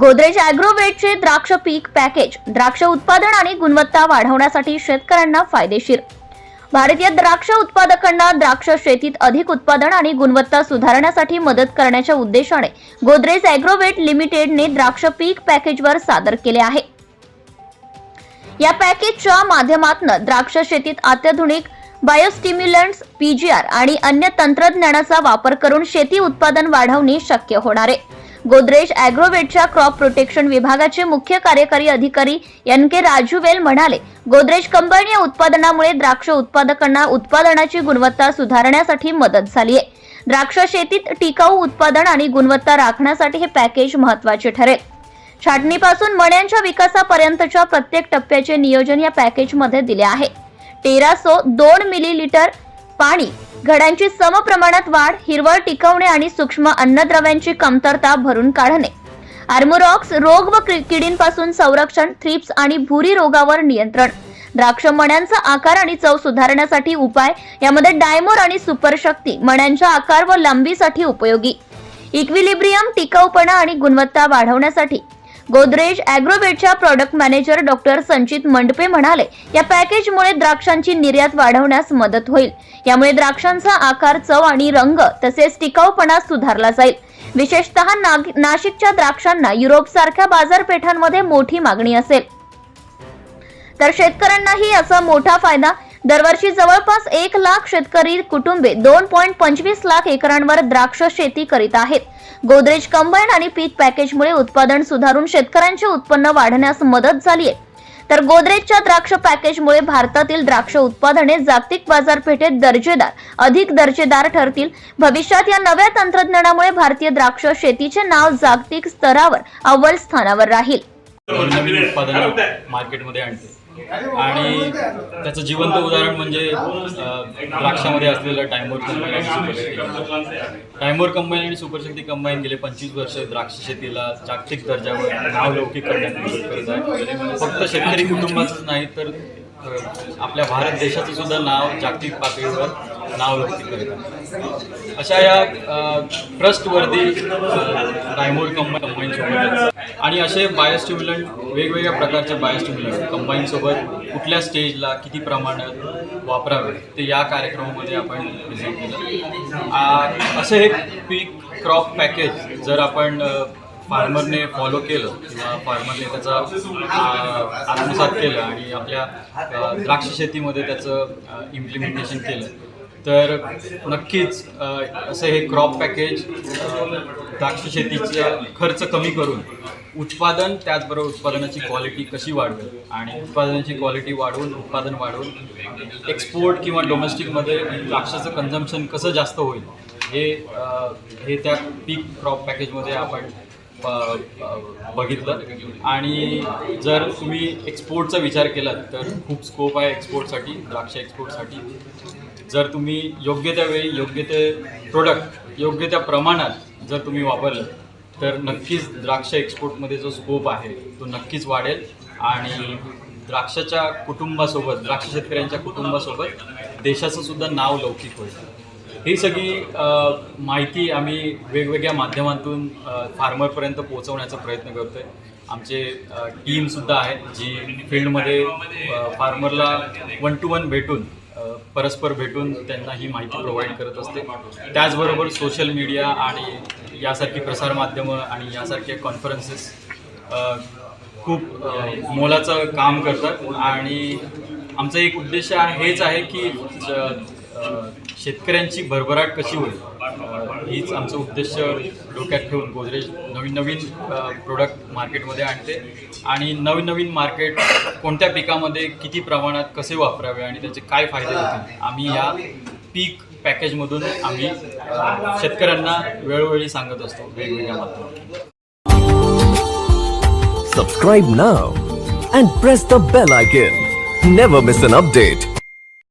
गोदरेज अॅग्रोवेटचे द्राक्ष पीक पॅकेज द्राक्ष उत्पादन आणि गुणवत्ता वाढवण्यासाठी शेतकऱ्यांना फायदेशीर. भारतीय द्राक्ष उत्पादकांना द्राक्ष शेतीत अधिक उत्पादन आणि गुणवत्ता सुधारण्यासाठी मदत करण्याच्या उद्देशाने गोदरेज अॅग्रोवेट लिमिटेडने द्राक्ष पीक पॅकेजवर सादर केले आहे. या पॅकेजच्या माध्यमातून द्राक्ष शेतीत अत्याधुनिक बायोस्टिम्युलंट्स पीजीआर आणि अन्य तंत्रज्ञानाचा वापर करून शेती उत्पादन वाढवणे शक्य होणार आहे. गोदरेज अॅग्रोवेटच्या क्रॉप प्रोटेक्शन विभागाचे मुख्य कार्यकारी अधिकारी एन के राजूवेल म्हणाले गोदरेज कंपनी या उत्पादनामुळे द्राक्ष उत्पादकांना उत्पादनाची गुणवत्ता सुधारण्यासाठी मदत झाली आहे. द्राक्ष शेतीत टिकाऊ उत्पादन आणि गुणवत्ता राखण्यासाठी हे पॅकेज महत्त्वाचे ठरेल. छाटणीपासून मण्यांच्या विकासापर्यंतच्या प्रत्येक टप्प्याचे नियोजन या पॅकेजमध्ये दिले आहे. टेरासो दोन मिलीलिटर पाणी घडांची समप्रमाणात वाढ हिरवळ टिकवणे आणि सूक्ष्म अन्नद्रव्यांची कमतरता भरून काढणे. आर्मोरॉक्स रोग व किडींपासून संरक्षण थ्रिप्स आणि भुरी रोगावर नियंत्रण. द्राक्ष मण्यांचा आकार आणि चव सुधारण्यासाठी उपाय यामध्ये डायमोर आणि सुपरशक्ती मण्यांच्या आकार व लांबीसाठी उपयोगी. इक्विलिब्रियम टिकाऊपणा आणि गुणवत्ता वाढवण्यासाठी Godrej अॅग्रोवेटच्या product manager doctor Sanchit Mandape म्हणाले या पॅकेजमुळे द्राक्षांची निर्यात वाढवण्यास मदत होईल. यामुळे द्राक्षांचा आकार चव आणि रंग तसेच टिकाऊपणा सुधारला जाईल. विशेषतः नाग- नाशिकच्या द्राक्षांना युरोप सारख्या बाजारपेठांमध्ये मोठी मागणी असेल. तर शेतकऱ्यांनाही याचा मोठा फायदा दरवर्षी जवळपास एक लाख शेतकरी कुटुंबे दोन पॉईंट पंचवीस लाख एकरांवर द्राक्ष शेती करीत आहेत. गोदरेज कंबाईन आणि पीक पॅकेजमुळे उत्पादन सुधारून शेतकऱ्यांचे उत्पन्न वाढण्यास मदत झाली आहे. तर गोदरेजच्या द्राक्ष पॅकेजमुळे भारतातील द्राक्ष उत्पादने जागतिक बाजारपेठेत दर्जेदार अधिक दर्जेदार ठरतील. भविष्यात या नव्या तंत्रज्ञानामुळे भारतीय द्राक्ष शेतीचे नाव जागतिक स्तरावर अव्वल स्थानावर राहील. नवीन उत्पादन मार्केटमध्ये आणते. आणि त्याचं जिवंत उदाहरण म्हणजे द्राक्षामध्ये असलेलं टायमोर कंबाईन आणि सुपरशक्ती टायमोर कंबाईन आणि सुपरशक्ती कंबाईन गेले पंचवीस वर्ष द्राक्ष शेतीला जागतिक दर्जावर नावलौकिक करण्यात मदत करत आहे फक्त शेतकरी कुटुंबाचंच नाही तर आपल्या भारत देशाचं सुद्धा नाव जागतिक पातळीवर नाव अशा या ट्रस्टवर्दी डायमोर कंबाईन कंबाईनसोबत आणि असे बायोस्टिम्युलंट वेगवेगळ्या प्रकारचे बायोस्टिम्युलंट कंबाईनसोबत कुठल्या स्टेजला किती प्रमाणात वापरावे ते या कार्यक्रमामध्ये आपण प्रेझेंट केलं. असं हे पीक क्रॉप पॅकेज जर आपण फार्मरने फॉलो केलं किंवा फार्मरने त्याचा आत्मसात केलं आणि आपल्या द्राक्ष शेतीमध्ये त्याचं इम्प्लिमेंटेशन केलं तर नक्कीच असं हे क्रॉप पॅकेज द्राक्ष शेतीचा खर्च कमी करून उत्पादन त्याचबरोबर उत्पादनाची क्वालिटी कशी वाढवेल? आणि उत्पादनाची क्वालिटी वाढवून उत्पादन वाढवून एक्सपोर्ट किंवा डोमेस्टिकमध्ये द्राक्षाचं कन्झम्पशन कसं जास्त होईल? हे हे त्या पीक क्रॉप पॅकेजमध्ये आपण बघितलं. आणि जर तुम्ही एक्सपोर्टचा विचार केलात तर खूप स्कोप आहे एक्सपोर्टसाठी द्राक्ष एक्सपोर्टसाठी जर तुम्ही योग्य त्या वेळी योग्य ते प्रोडक्ट योग्य त्या प्रमाणात जर तुम्ही वापरलं तर नक्कीच द्राक्ष एक्सपोर्टमध्ये जो स्कोप आहे तो नक्कीच वाढेल. आणि द्राक्षाच्या कुटुंबासोबत द्राक्ष शेतकऱ्यांच्या कुटुंबासोबत देशाचं सुद्धा नाव लौकिक होईल. ही सगळी माहिती आम्ही वेगवेगळ्या माध्यमातून फार्मरपर्यंत पोहोचवण्याचा प्रयत्न करतो आहे आमचे टीमसुद्धा आहेत जी फील्डमध्ये फार्मरला वन टू वन भेटून परस्पर भेटून त्यांना ही माहिती प्रोव्हाइड करत असते. त्याचबरोबर सोशल मीडिया आणि यासारखी प्रसारमाध्यमं आणि यासारखे कॉन्फरन्सेस खूप मोलाचं काम करतात. आणि आमचं एक उद्देश आहे हेच आहे की ज- शेतकऱ्यांची भरभराट कशी होईल? हीच आमचं उद्देश डोक्यात ठेवून गोदरेज नवीन नवीन प्रोडक्ट मार्केटमध्ये आणते. आणि नवीन नवीन मार्केट कोणत्या पिकामध्ये किती प्रमाणात कसे वापरावे आणि त्याचे काय फायदे होतील? आम्ही या पीक पॅकेजमधून आम्ही शेतकऱ्यांना वेळोवेळी सांगत असतो वेगवेगळ्या माध्यमातून. Subscribe now and press the bell icon never miss an update